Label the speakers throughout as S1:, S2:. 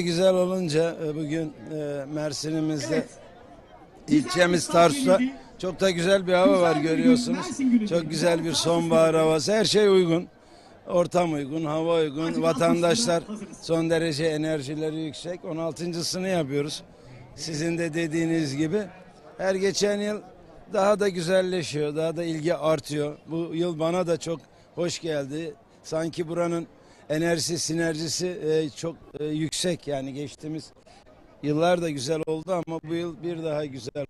S1: güzel olunca e, bugün e, Mersin'imizde ilçemiz Tarsus'ta çok da güzel bir hava var görüyorsunuz. Çok güzel bir sonbahar havası. Her şey uygun. Ortam uygun, hava uygun. Vatandaşlar son derece enerjileri yüksek. 16.sını yapıyoruz. Sizin de dediğiniz gibi her geçen yıl daha da güzelleşiyor, daha da ilgi artıyor. Bu yıl bana da çok hoş geldi. Sanki buranın enerjisi, sinerjisi e, çok e, yüksek. Yani geçtiğimiz yıllar da güzel oldu ama bu yıl bir daha güzel.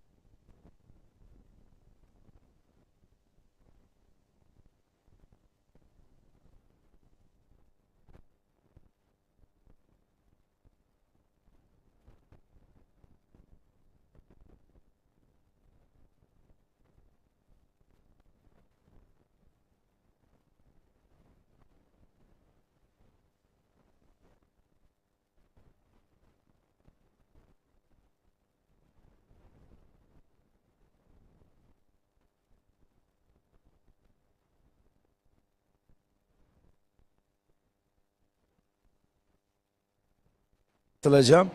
S1: Katılacağım.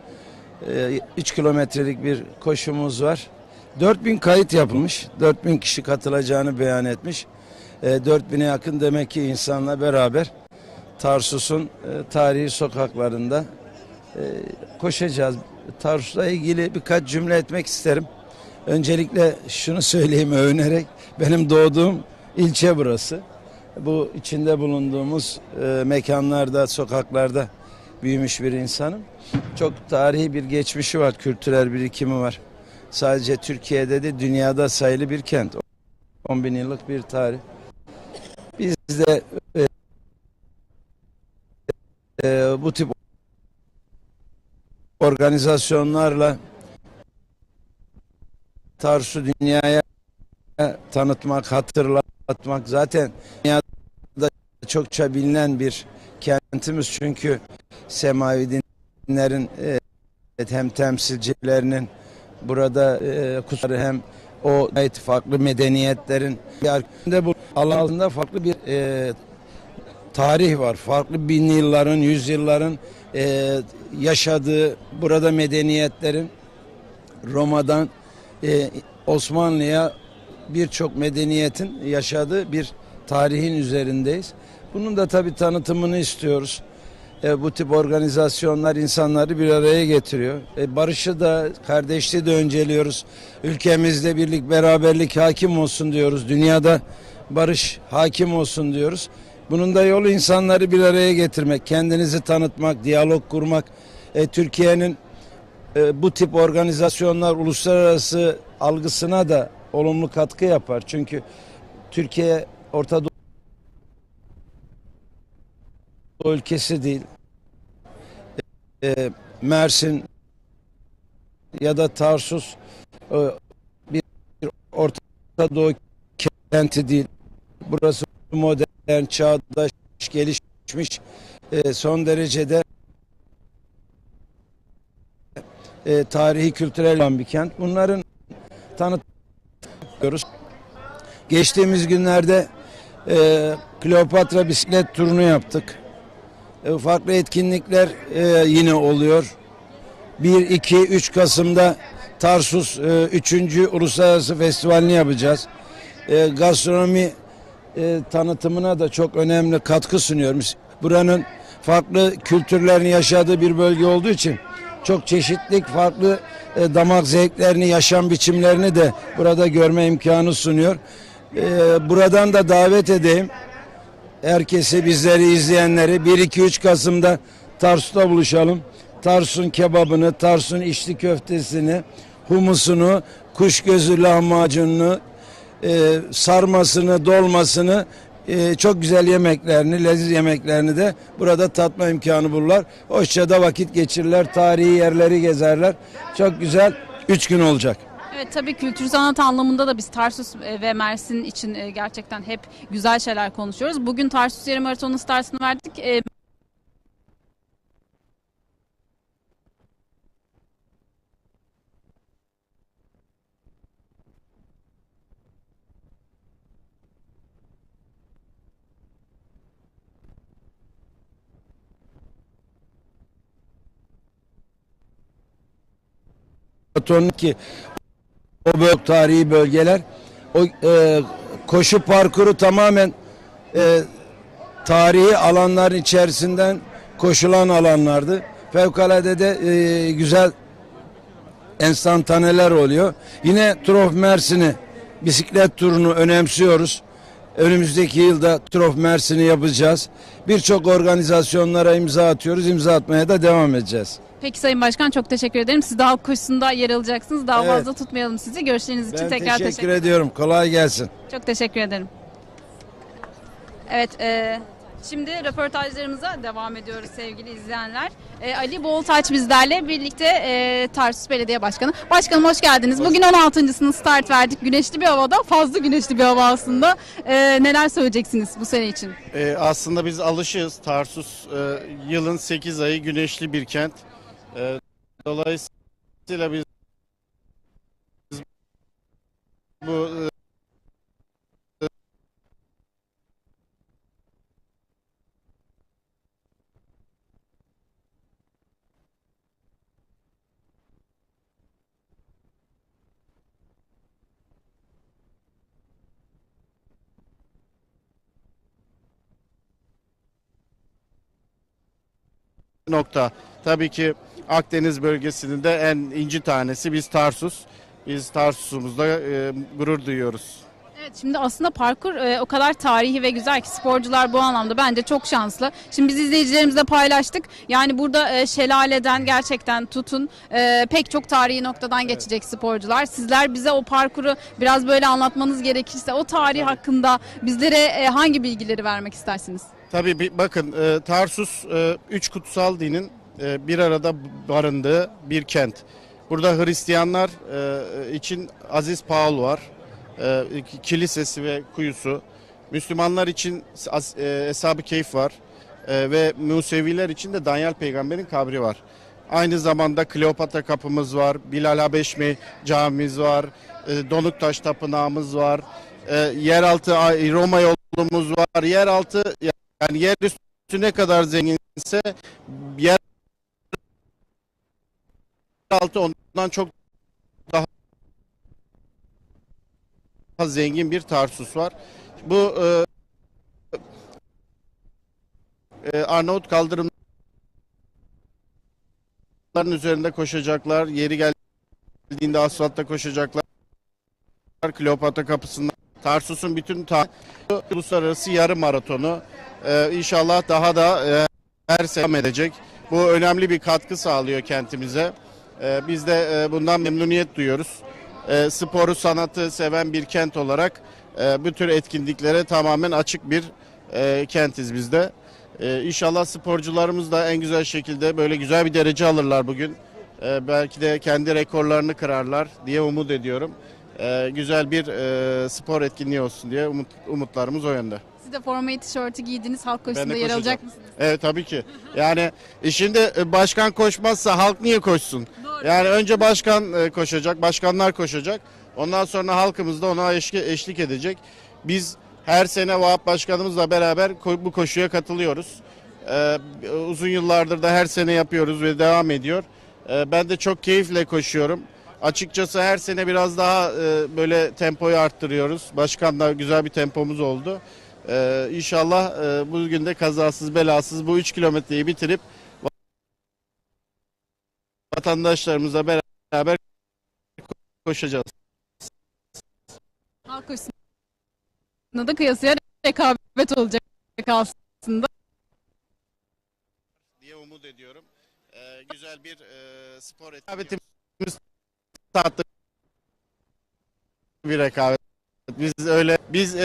S1: 3 kilometrelik bir koşumuz var. 4000 kayıt yapılmış. 4000 kişi katılacağını beyan etmiş. E, 4000'e yakın demek ki insanla beraber Tarsus'un e, tarihi sokaklarında e, koşacağız. Tarsus'la ilgili birkaç cümle etmek isterim. Öncelikle şunu söyleyeyim övünerek benim doğduğum ilçe burası. Bu içinde bulunduğumuz e, mekanlarda, sokaklarda büyümüş bir insanım. Çok tarihi bir geçmişi var, kültürel birikimi var. Sadece Türkiye'de de dünyada sayılı bir kent. 10 bin yıllık bir tarih. Biz de e, e, bu tip organizasyonlarla Tarsus'u dünyaya tanıtmak, hatırlatmak zaten dünyada çokça bilinen bir kentimiz çünkü semavi dinlerin e, hem temsilcilerinin burada e, kutsları hem o ait farklı medeniyetlerin de bu alan altında farklı bir e, tarih var. Farklı bin yılların, yüzyılların e, yaşadığı burada medeniyetlerin Roma'dan e, Osmanlı'ya birçok medeniyetin yaşadığı bir tarihin üzerindeyiz. Bunun da tabii tanıtımını istiyoruz. E, bu tip organizasyonlar insanları bir araya getiriyor. E, barışı da, kardeşliği de önceliyoruz. Ülkemizde birlik, beraberlik hakim olsun diyoruz. Dünyada barış hakim olsun diyoruz. Bunun da yolu insanları bir araya getirmek, kendinizi tanıtmak, diyalog kurmak. E, Türkiye'nin e, bu tip organizasyonlar uluslararası algısına da olumlu katkı yapar. Çünkü Türkiye Orta Doğu ülkesi değil. E, Mersin ya da Tarsus e, bir, Orta Doğu kenti değil. Burası modern, çağdaş, gelişmiş, e, son derecede e, tarihi kültürel olan bir kent. Bunların tanıtıyoruz. Geçtiğimiz günlerde e, Kleopatra bisiklet turunu yaptık. E, farklı etkinlikler e, yine oluyor. 1, 2, 3 Kasım'da Tarsus e, 3. Uluslararası Festivali'ni yapacağız. E, gastronomi e, tanıtımına da çok önemli katkı sunuyoruz. Buranın farklı kültürlerini yaşadığı bir bölge olduğu için çok çeşitlik farklı e, damak zevklerini, yaşam biçimlerini de burada görme imkanı sunuyor. E, buradan da davet edeyim. Herkesi bizleri izleyenleri 1-2-3 Kasım'da Tarsus'ta buluşalım. Tarsus'un kebabını, Tarsus'un içli köftesini, humusunu, kuş gözü lahmacununu, e, sarmasını, dolmasını, e, çok güzel yemeklerini, leziz yemeklerini de burada tatma imkanı bulurlar. Hoşça da vakit geçirirler, tarihi yerleri gezerler. Çok güzel 3 gün olacak.
S2: Evet tabii kültür sanat anlamında da biz Tarsus e, ve Mersin için e, gerçekten hep güzel şeyler konuşuyoruz. Bugün Tarsus Yarım Maratonu'nun startını verdik. E,
S1: maraton ki o bölge tarihi bölgeler o e, koşu parkuru tamamen e, tarihi alanların içerisinden koşulan alanlardı. Fevkalade de e, güzel enstantaneler oluyor. Yine Trof Mersin'i bisiklet turunu önemsiyoruz. Önümüzdeki yılda Trof Mersin'i yapacağız. Birçok organizasyonlara imza atıyoruz. İmza atmaya da devam edeceğiz.
S2: Peki Sayın Başkan çok teşekkür ederim. Siz de halk koşusunda yer alacaksınız. Daha
S1: Evet.
S2: fazla tutmayalım sizi. Görüşleriniz için
S1: Ben
S2: tekrar
S1: teşekkür,
S2: teşekkür ederim.
S1: ediyorum. Kolay gelsin.
S2: Çok teşekkür ederim. Evet, e, şimdi röportajlarımıza devam ediyoruz sevgili izleyenler. E, Ali Boltaç bizlerle birlikte e, Tarsus Belediye Başkanı. Başkanım hoş geldiniz. Bugün 16.sını start verdik. Güneşli bir havada, fazla güneşli bir hava aslında. E, neler söyleyeceksiniz bu sene için?
S3: Ee, aslında biz alışığız. Tarsus e, yılın 8 ayı güneşli bir kent. E, dolayısıyla biz bu e, nokta. Tabii ki Akdeniz bölgesinin de en inci tanesi biz Tarsus. Biz Tarsus'umuzda e, gurur duyuyoruz.
S2: Evet şimdi aslında parkur e, o kadar tarihi ve güzel ki sporcular bu anlamda bence çok şanslı. Şimdi biz izleyicilerimizle paylaştık. Yani burada e, şelaleden gerçekten tutun e, pek çok tarihi noktadan geçecek sporcular. Sizler bize o parkuru biraz böyle anlatmanız gerekirse o tarih hakkında bizlere e, hangi bilgileri vermek istersiniz?
S3: Tabii bakın e, Tarsus e, üç kutsal dinin e, bir arada barındığı bir kent. Burada Hristiyanlar için Aziz Paul var. Kilisesi ve kuyusu. Müslümanlar için e, Eshab-ı Keyf var. Ve Museviler için de Danyal peygamberin kabri var. Aynı zamanda Kleopatra kapımız var. Bilal Habeşmi camimiz var. E, Donuktaş tapınağımız var. Yeraltı Roma yolumuz var. Yeraltı yani yer üstü ne kadar zenginse yer altı ondan çok daha zengin bir Tarsus var. Bu e, e, Arnavut kaldırımların üzerinde koşacaklar. Yeri geldiğinde asfaltta koşacaklar. Kleopatra kapısında Tarsus'un bütün ta uluslararası yarım maratonu e, inşallah daha da e, her devam edecek. Bu önemli bir katkı sağlıyor kentimize. E, biz de e, bundan memnuniyet duyuyoruz. E, sporu, sanatı seven bir kent olarak e, bu tür etkinliklere tamamen açık bir e, kentiz biz de. E, inşallah sporcularımız da en güzel şekilde böyle güzel bir derece alırlar bugün. E, belki de kendi rekorlarını kırarlar diye umut ediyorum. E, güzel bir e, spor etkinliği olsun diye umut, umutlarımız o yönde.
S2: Siz de formayı tişörtü giydiniz halk koşusunda yer
S3: koşacağım.
S2: alacak mısınız?
S3: Evet tabii ki. Yani e, şimdi e, başkan koşmazsa halk niye koşsun? Yani önce başkan e, koşacak, başkanlar koşacak. Ondan sonra halkımız da ona eşlik, eşlik edecek. Biz her sene Vahap Başkanımızla beraber ko- bu koşuya katılıyoruz. Ee, uzun yıllardır da her sene yapıyoruz ve devam ediyor. Ee, ben de çok keyifle koşuyorum. Açıkçası her sene biraz daha e, böyle tempoyu arttırıyoruz. Başkanla güzel bir tempomuz oldu. Ee, inşallah e, bugün de kazasız belasız bu 3 kilometreyi bitirip vatandaşlarımızla beraber koşacağız.
S2: Halk koşusunda da kıyasıya rekabet olacak aslında.
S3: diye umut ediyorum. Ee, güzel bir e, spor etkinliğimiz tatlı bir rekabet. Biz öyle biz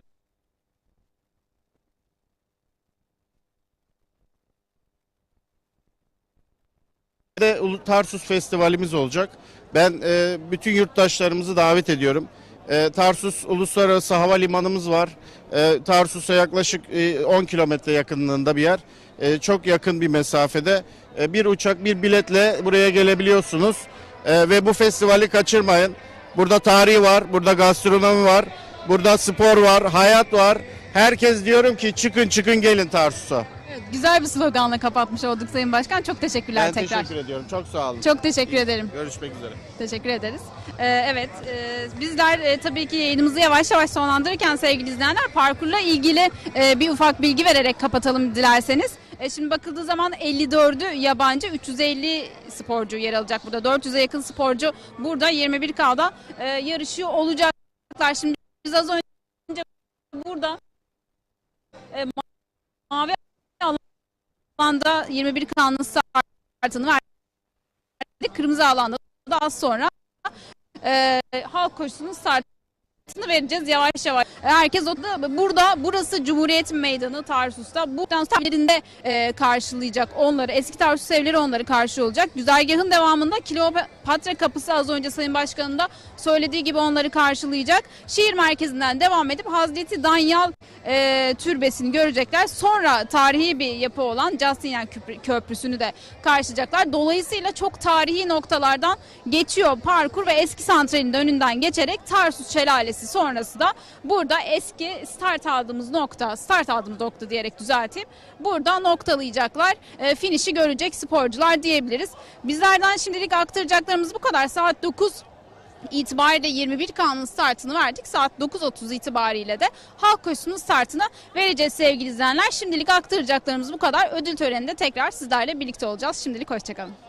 S3: de Tarsus Festivalimiz olacak. Ben e, bütün yurttaşlarımızı davet ediyorum. E, Tarsus Uluslararası Havalimanımız var. E, Tarsus'a yaklaşık e, 10 kilometre yakınlığında bir yer. E, çok yakın bir mesafede. E, bir uçak bir biletle buraya gelebiliyorsunuz. E, ve bu festivali kaçırmayın. Burada tarihi var, burada gastronomi var, burada spor var, hayat var. Herkes diyorum ki çıkın çıkın gelin Tarsus'a.
S2: Evet, Evet, güzel bir sloganla kapatmış olduk Sayın Başkan. Çok teşekkürler
S3: Ben
S2: tekrar.
S3: teşekkür ediyorum. Çok sağ olun.
S2: Çok teşekkür ederim.
S3: Görüşmek üzere.
S2: Teşekkür ederiz. Ee, evet, e, bizler e, tabii ki yayınımızı yavaş yavaş sonlandırırken sevgili izleyenler parkurla ilgili e, bir ufak bilgi vererek kapatalım dilerseniz. E, şimdi bakıldığı zaman 54'ü yabancı, 350 sporcu yer alacak burada. 400'e yakın sporcu burada 21K'da e, yarışıyor olacaklar. Şimdi biz az önce burada e, ma- mavi alanda 21K'nın startını verdik. Kırmızı alanda da az sonra e, halk koşusunun startını vereceğiz yavaş yavaş. Herkes o da burada burası Cumhuriyet Meydanı Tarsus'ta. Buradan evlerinde e, karşılayacak onları. Eski Tarsus evleri onları karşı olacak. Güzergahın devamında Kleopatra Kapısı az önce Sayın Başkan'ın da söylediği gibi onları karşılayacak. Şehir merkezinden devam edip Hazreti Danyal e, türbesini görecekler. Sonra tarihi bir yapı olan Köprü- Köprüsü'nü de karşılayacaklar. Dolayısıyla çok tarihi noktalardan geçiyor parkur ve eski santralin de önünden geçerek Tarsus Şelalesi sonrası da burada eski start aldığımız nokta, start aldığımız nokta diyerek düzelteyim. Burada noktalayacaklar. E, finişi görecek sporcular diyebiliriz. Bizlerden şimdilik aktaracaklarımız bu kadar. Saat 9 itibariyle 21 kanun startını verdik. Saat 9.30 itibariyle de halk koşusunun startını vereceğiz sevgili izleyenler. Şimdilik aktaracaklarımız bu kadar. Ödül töreninde tekrar sizlerle birlikte olacağız. Şimdilik hoşçakalın.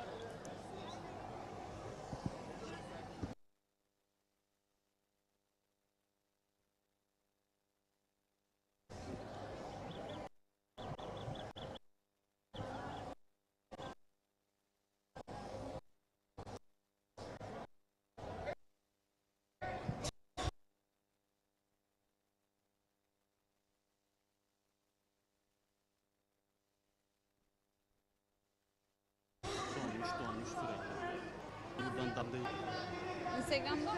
S2: yöntemde. Instagram'da?